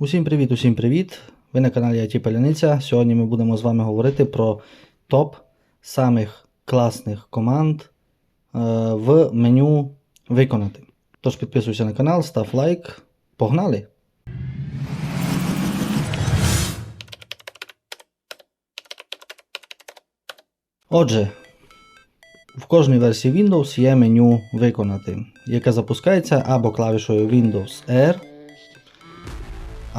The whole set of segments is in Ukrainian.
Усім привіт, усім привіт! Ви на каналі IT Паляниця. Сьогодні ми будемо з вами говорити про топ самих класних команд е, в меню Виконати. Тож підписуйся на канал, став лайк. Погнали! Отже, в кожній версії Windows є меню Виконати, яке запускається або клавішою Windows R,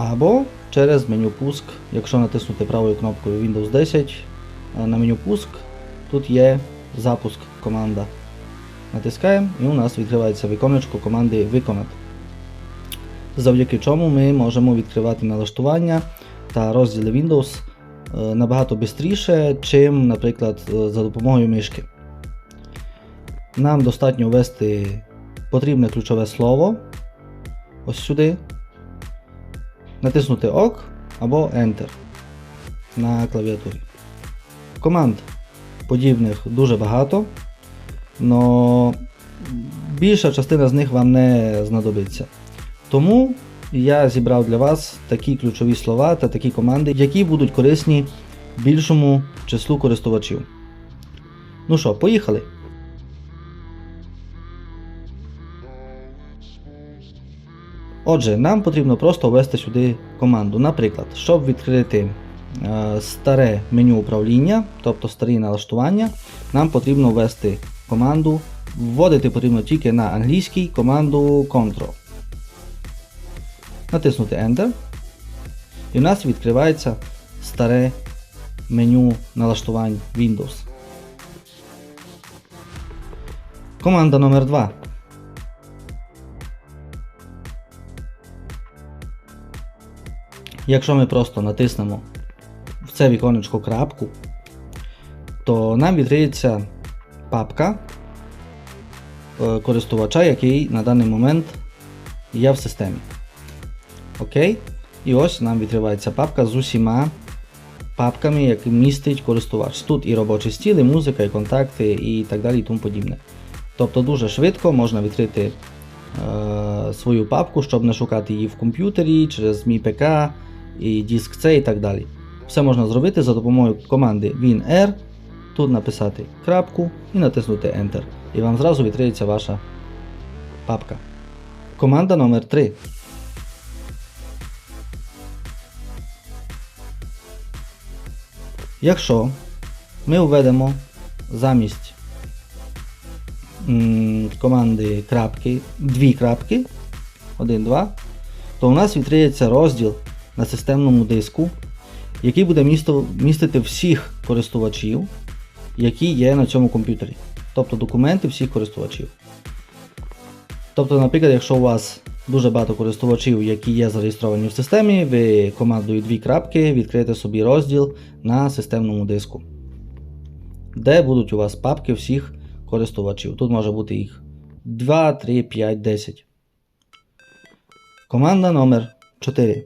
або через меню пуск, якщо натиснути правою кнопкою Windows 10 е, на меню пуск, тут є запуск команда. Натискаємо і у нас відкривається віконечко команди Виконати. Завдяки чому ми можемо відкривати налаштування та розділи Windows е, набагато швидше, чим, наприклад, е, за допомогою мишки. Нам достатньо ввести потрібне ключове слово ось сюди, натиснути ОК або Enter на клавіатурі. Команд подібних дуже багато, але більша частина з них вам не знадобиться. Тому я зібрав для вас такі ключові слова та такі команди, які будуть корисні більшому числу користувачів. Ну що, поїхали! Отже, нам потрібно просто ввести сюди команду. Наприклад, щоб відкрити е, старе меню управління, тобто старі налаштування, нам потрібно ввести команду. Вводити потрібно тільки на англійській команду Ctrl. Натиснути Enter. І в нас відкривається старе меню налаштувань Windows. Команда номер 2. Якщо ми просто натиснемо в це віконечко крапку, то нам відкриється папка е, користувача, який на даний момент є в системі. Окей? І ось нам відкривається папка з усіма папками, які містить користувач. Тут і робочий стіл, і музика, і контакти, і так далі, і тому подібне. Тобто дуже швидко можна відкрити е, свою папку, щоб не шукати її в комп'ютері через мій ПК, і диск C і так далі. Все можна зробити за допомогою команди WinR, тут написати крапку і натиснути Enter. І вам зразу відкриється ваша папка. Команда номер 3 Якщо ми введемо замість команди крапки, дві крапки, 1, 2, то у нас відкриється розділ на системному диску, який буде містити всіх користувачів, які є на цьому комп'ютері. Тобто документи всіх користувачів. Тобто, наприклад, якщо у вас дуже багато користувачів, які є зареєстровані в системі, ви командою дві крапки відкриєте собі розділ на системному диску, де будуть у вас папки всіх користувачів. Тут може бути їх 2, 3, 5, 10. Команда номер 4.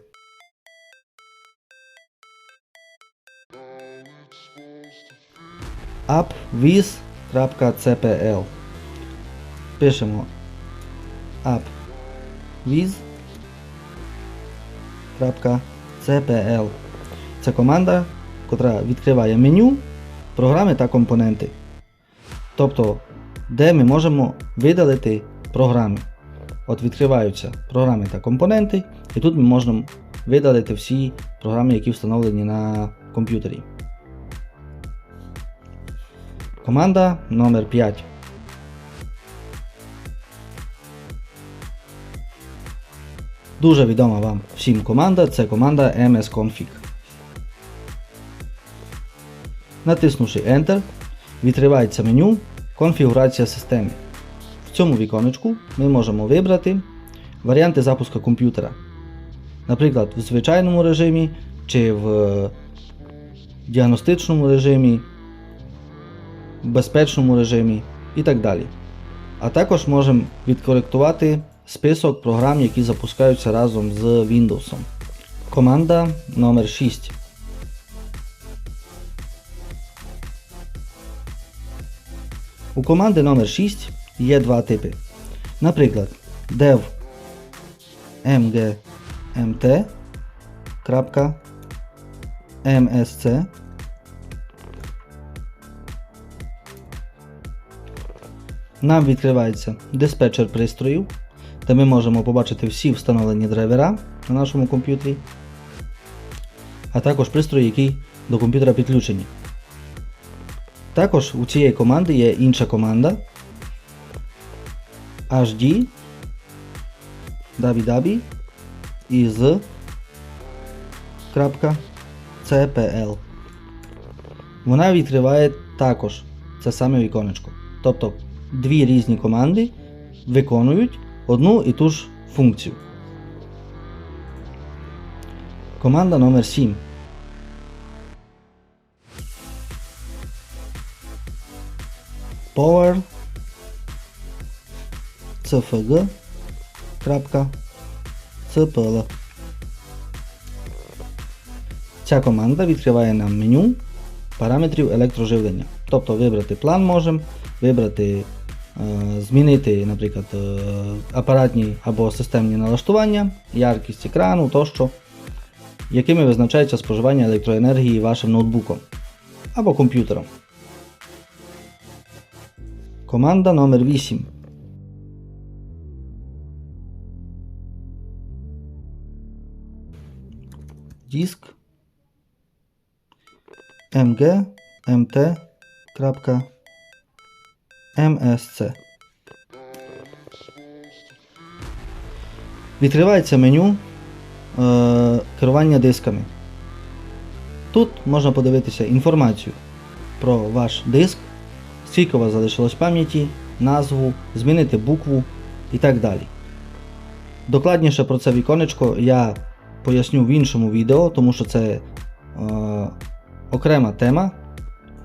appwiz.cpl Пишемо appwiz.cpl Це команда, яка відкриває меню, програми та компоненти. Тобто, де ми можемо видалити програми. От відкриваються програми та компоненти, і тут ми можемо видалити всі програми, які встановлені на комп'ютері. Команда номер 5 Дуже відома вам всім команда це команда msconfig. Натиснувши Enter, відкривається меню Конфігурація системи. В цьому віконечку ми можемо вибрати варіанти запуску комп'ютера. Наприклад, в звичайному режимі чи в діагностичному режимі, безпечному режимі і так далі. А також можемо відкоректувати список програм, які запускаються разом з Windows. Команда номер 6 У команди номер 6 є два типи. Наприклад, dev mg Нам відкривається диспетчер пристроїв, де ми можемо побачити всі встановлені драйвера на нашому комп'ютері, а також пристрої, які до комп'ютера підключені. Також у цієї команди є інша команда HD www із .cpl. Вона відкриває також це саме віконечко. Тобто дві різні команди виконують одну і ту ж функцію. Команда номер 7. Power cfg cpl. Ця команда відкриває нам меню параметрів електроживлення. Тобто вибрати план можемо, вибрати, змінити, наприклад, е, апаратні або системні налаштування, яркість екрану тощо, якими визначається споживання електроенергії вашим ноутбуком або комп'ютером. Команда номер 8. Диск mg msc. Відкривається меню е, керування дисками. Тут можна подивитися інформацію про ваш диск, скільки у вас залишилось пам'яті, назву, змінити букву і так далі. Докладніше про це віконечко я поясню в іншому відео, тому що це е, окрема тема,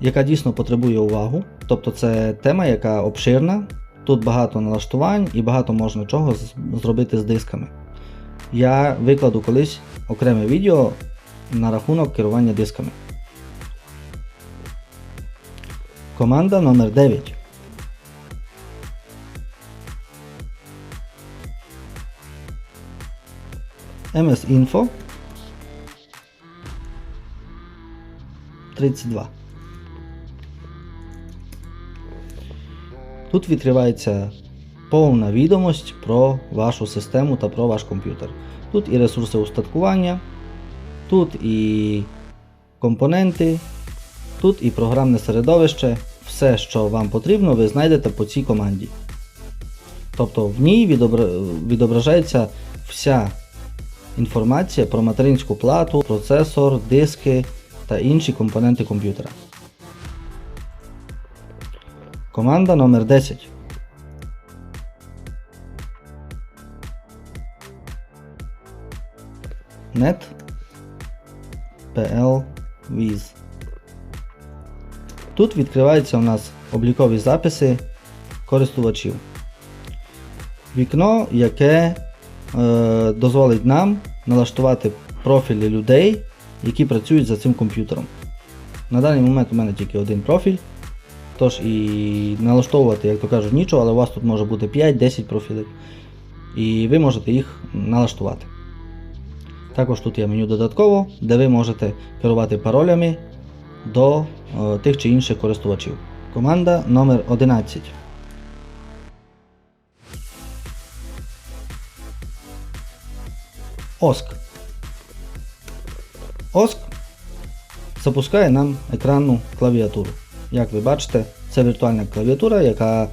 яка дійсно потребує увагу. Тобто це тема, яка обширна, тут багато налаштувань і багато можна чого зробити з дисками. Я викладу колись окреме відео на рахунок керування дисками. Команда номер 9. MS Info 32. Тут відкривається повна відомость про вашу систему та про ваш комп'ютер. Тут і ресурси устаткування, тут і компоненти, тут і програмне середовище. Все, що вам потрібно, ви знайдете по цій команді. Тобто в ній відобра- відображається вся інформація про материнську плату, процесор, диски та інші компоненти комп'ютера. Команда номер 10. Net PL Viz. Тут відкриваються у нас облікові записи користувачів. Вікно, яке е, дозволить нам налаштувати профілі людей, які працюють за цим комп'ютером. На даний момент у мене тільки один профіль. Тож і налаштовувати, як то кажуть, нічого, але у вас тут може бути 5-10 профілів. І ви можете їх налаштувати. Також тут є меню додатково, де ви можете керувати паролями до е, тих чи інших користувачів. Команда номер 11. OSC. OSC запускає нам екранну клавіатуру. Як ви бачите, це віртуальна клавіатура, яка е,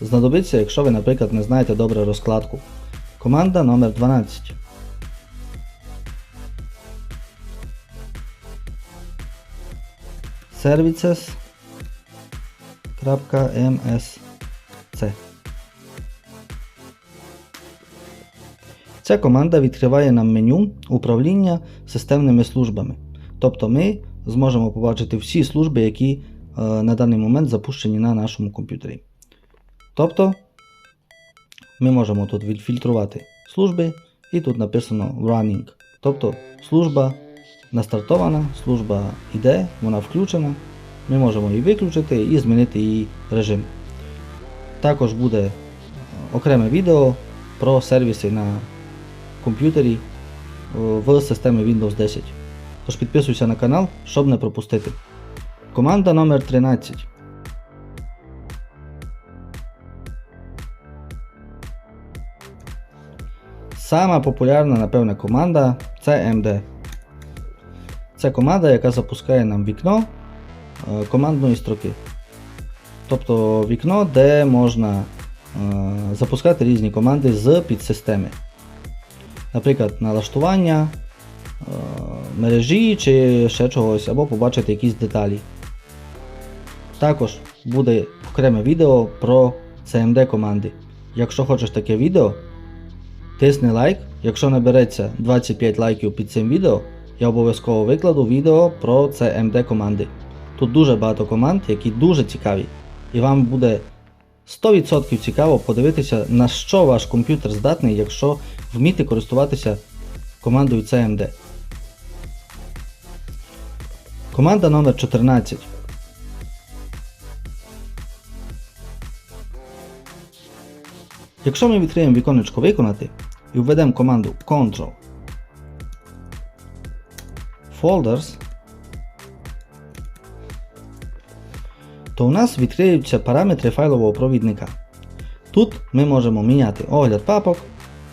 знадобиться, якщо ви, наприклад, не знаєте добре розкладку. Команда номер 12. services.msc Ця команда відкриває нам меню управління системними службами. Тобто ми зможемо побачити всі служби, які е, на даний момент запущені на нашому комп'ютері. Тобто ми можемо тут відфільтрувати служби, і тут написано Running. Тобто служба настартована, служба йде, вона включена. Ми можемо її виключити і змінити її режим. Також буде е, окреме відео про сервіси на комп'ютері в системі Windows 10. Тож підписуйся на канал, щоб не пропустити. Команда номер 13. Сама популярна, напевне, команда це MD. Це команда, яка запускає нам вікно е, командної строки. Тобто вікно, де можна е, запускати різні команди з підсистеми. Наприклад, налаштування е, мережі чи ще чогось, або побачити якісь деталі. Також буде окреме відео про CMD команди. Якщо хочеш таке відео, тисни лайк. Якщо набереться 25 лайків під цим відео, я обов'язково викладу відео про CMD команди. Тут дуже багато команд, які дуже цікаві. І вам буде 100% цікаво подивитися, на що ваш комп'ютер здатний, якщо вміти користуватися командою CMD. Команда номер 14. Якщо ми відкриємо віконечко виконати і введемо команду Ctrl Folders, то у нас відкриються параметри файлового провідника. Тут ми можемо міняти огляд папок,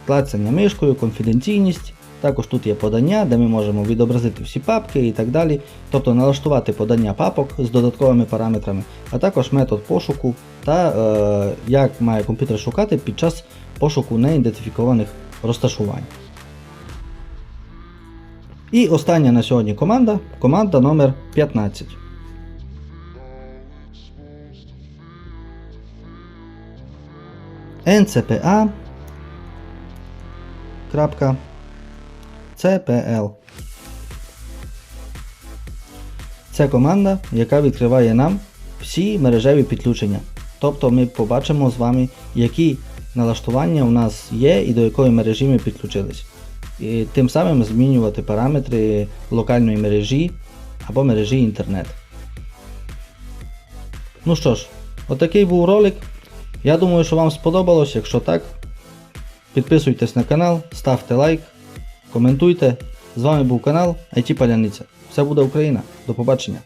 клацання мишкою, конфіденційність. Також тут є подання, де ми можемо відобразити всі папки і так далі. Тобто налаштувати подання папок з додатковими параметрами, а також метод пошуку та е, як має комп'ютер шукати під час пошуку неідентифікованих розташувань. І остання на сьогодні команда команда номер 15. ncpa. CPL. Це команда, яка відкриває нам всі мережеві підключення. Тобто ми побачимо з вами, які налаштування у нас є і до якої мережі ми підключились. І тим самим змінювати параметри локальної мережі або мережі інтернет. Ну що ж, отакий був ролик. Я думаю, що вам сподобалось. Якщо так, підписуйтесь на канал, ставте лайк, коментуйте. З вами був канал IT Паляниця. Все буде Україна. До побачення.